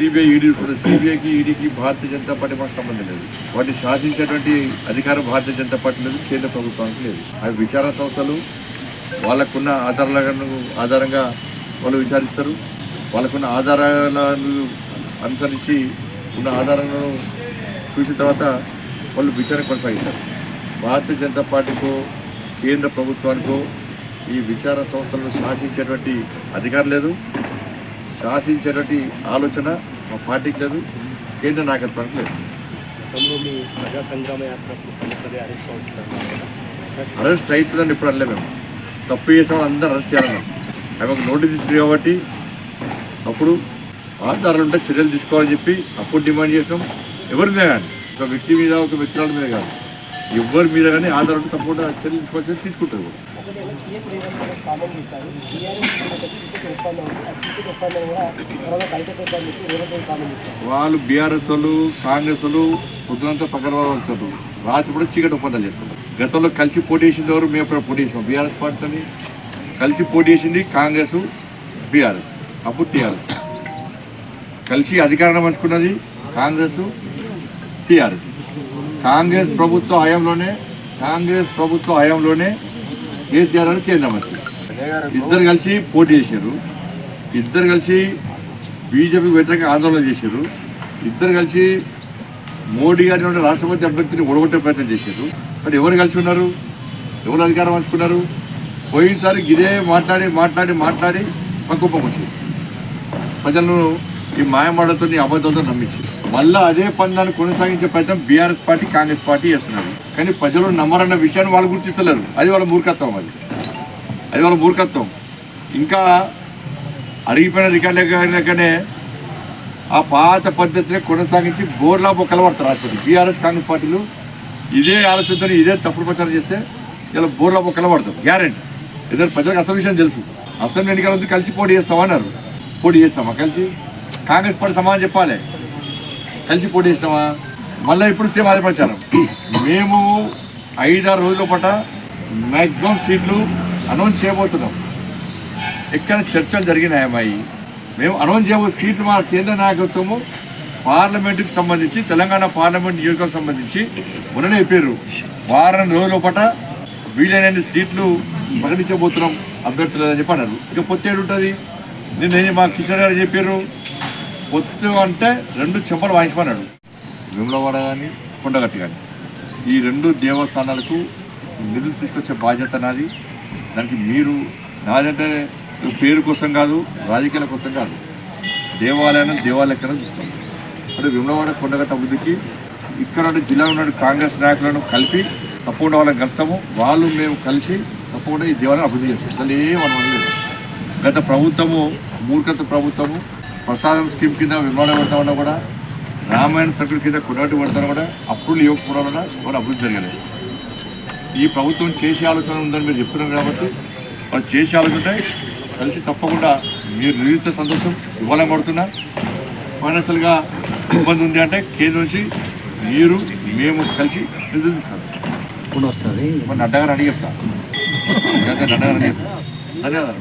CBI ED సిబిఐకి ఈడీకి Bharatiya Janata party మాకు సంబంధం లేదు. వాటిని శాసించేటువంటి అధికారం భారతీయ జనతా పార్టీ లేదు కేంద్ర ప్రభుత్వానికి లేదు. అవి విచారణ సంస్థలు వాళ్ళకున్న ఆధారాలను ఆధారంగా వాళ్ళు విచారిస్తారు. వాళ్ళకున్న ఆధారాలను అనుసరించి ఉన్న ఆధారాలను చూసిన తర్వాత వాళ్ళు విచారణ కొనసాగిస్తారు. భారతీయ జనతా పార్టీకో కేంద్ర ప్రభుత్వానికో ఈ విచారణ సంస్థలను శాసించేటువంటి అధికారం లేదు. శాసించేటువంటి ఆలోచన మా పార్టీకి లేదు. కేంద్ర నాయకత్వానికి లేదు. అరెస్ట్ అవుతుందని ఇప్పుడు అనలే మేము. తప్పు చేసిన వాళ్ళు అందరూ అరెస్ట్ చేయాలన్నాం అవి ఒక నోటీస్ ఇచ్చింది కాబట్టి అప్పుడు ఆధారాలు ఉంటే చర్యలు తీసుకోవాలని చెప్పి అప్పుడు డిమాండ్ చేస్తాం ఎవరి మీద కానీ. ఒక వ్యక్తి మీద ఒక వ్యక్తుల మీద కాదు. ఎవరి మీద కానీ ఆధారం ఉంటే తప్పకుండా చర్యలు తీసుకుంటారు కూడా. వాళ్ళు బీఆర్ఎస్ వాళ్ళు కాంగ్రెస్ వాళ్ళు పొద్దునంతా పక్కన వాళ్ళు వస్తారు రాత్రి కూడా చీకటి ఒప్పందాలు చేస్తారు గతంలో కలిసి పోటీ చేసింది ఎవరు? మేము కూడా పోటీ చేసాం బీఆర్ఎస్ పార్టీని కలిసి పోటీ చేసింది కాంగ్రెస్ బీఆర్ఎస్ అప్పుడు టీఆర్ఎస్ కలిసి అధికారం పంచుకున్నది కాంగ్రెస్ టీఆర్ఎస్ కాంగ్రెస్ ప్రభుత్వ హయాంలోనే కాంగ్రెస్ ప్రభుత్వ హయాంలోనే కేసీఆర్ అని కేంద్ర మంత్రి. ఇద్దరు కలిసి పోటీ చేశారు. ఇద్దరు కలిసి బీజేపీకి వ్యతిరేకంగా ఆందోళన చేశారు. ఇద్దరు కలిసి మోడీ గారి నుండి రాష్ట్రపతి అభ్యర్థిని ఓడగొట్టే ప్రయత్నం చేశారు. మరి ఎవరు కలిసి ఉన్నారు? ఎవరు అధికారం పంచుకున్నారు? పోయినసారి ఇదే మాట్లాడి మాట్లాడి మాట్లాడి పక్కుపం వచ్చింది. ప్రజలను ఈ మాయమాడతో అబద్ధంతో నమ్మించి మళ్ళీ అదే పందాన్ని కొనసాగించే ప్రయత్నం బీఆర్ఎస్ పార్టీ కాంగ్రెస్ పార్టీ చేస్తున్నారు. కానీ ప్రజలు నమ్మరన్న విషయాన్ని వాళ్ళు గుర్తిస్తలేరు. అది వాళ్ళ మూర్ఖత్వం అది. అది వాళ్ళ మూర్ఖత్వం. ఇంకా అరిగిపోయిన రికార్డులకనే ఆ పాత పద్ధతిని కొనసాగించి బోర్లా బొక్కలు పడతారు రాష్ట్రపతి. బీఆర్ఎస్ కాంగ్రెస్ పార్టీలు ఇదే ఆలోచనతో ఇదే తప్పుడు ప్రచారం చేస్తే ఇలా బోర్లా బొక్కలు పడతారు. గ్యారెంటీ. ఎందుకంటే ప్రజలకు అసలు విషయం తెలుసు. అసెంబ్లీ ఎన్నికల ముందు కలిసి పోటీ చేస్తామన్నారు. పోటీ చేస్తామా? కలిసి కాంగ్రెస్ పార్టీ సమాధానం చెప్పాలి. కలిసి పోటీ చేస్తామా మళ్ళీ ఇప్పుడు సేమ్ అదే ప్రచారం. మేము ఐదారు రోజుల పాట మ్యాక్సిమం సీట్లు అనౌన్స్ చేయబోతున్నాం. ఎక్కడ చర్చలు జరిగినాయి అమ్మాయి మేము అనౌన్స్ చేయబో సీట్లు మా కేంద్ర నాయకత్వము పార్లమెంటుకి సంబంధించి తెలంగాణ పార్లమెంట్ నియోజకవర్గం సంబంధించి మొన్ననే చెప్పారు వారం రోజుల పాట వీలైన సీట్లు ప్రకటించబోతున్నాం అభ్యర్థులు అని చెప్పి అన్నారు. ఇక పొత్తేడు ఉంటుంది నేను మా కిషోర్ గారు చెప్పారు పొత్తు అంటే రెండు చెంపలు వాయించమన్నాడు. విమలవాడ కానీ కొండగట్టి కానీ ఈ రెండు దేవస్థానాలకు నిధులు తీసుకొచ్చే బాధ్యత నాది. దానికి మీరు నాదంటే పేరు కోసం కాదు రాజకీయాల కోసం కాదు. దేవాలయాన్ని దేవాలయకైనా చూస్తాం. అంటే విమలవాడ కొండగట్ట అభివృద్ధికి ఇక్కడ ఉన్న జిల్లాలో ఉన్న కాంగ్రెస్ నాయకులను కలిపి తప్పకుండా వాళ్ళని కలుస్తాము. వాళ్ళు మేము కలిసి తప్పకుండా ఈ దేవాలయం అభివృద్ధి చేస్తాం. దాన్ని ఏమని అనలేదు గత ప్రభుత్వము మూర్ఖత ప్రభుత్వము ప్రసాదం స్కీమ్ కింద విమానం పెడతా ఉన్నా కూడా రామాయణ సర్కిల్ కింద కొనటి పెడతాను కూడా అప్పుడు యువకుడు కూడా కూడా అభివృద్ధి జరగలేదు. ఈ ప్రభుత్వం చేసే ఆలోచన ఉందని మీరు చెప్తున్నారు కాబట్టి వాళ్ళు చేసే ఆలోచన కలిసి తప్పకుండా మీరు నిలిస్తే సంతోషం ఇవ్వాలని పడుతున్నా ఫైనాన్షియల్గా ఇబ్బంది ఉంది అంటే కేంద్రం నుంచి మీరు మేము కలిసి నిధులు తీసుకుంటాం ఇప్పుడు వస్తుంది. నడ్డగారు అడిగి చెప్తా. నడ్డగారు అడిగి చెప్తా. ధన్యవాదాలు.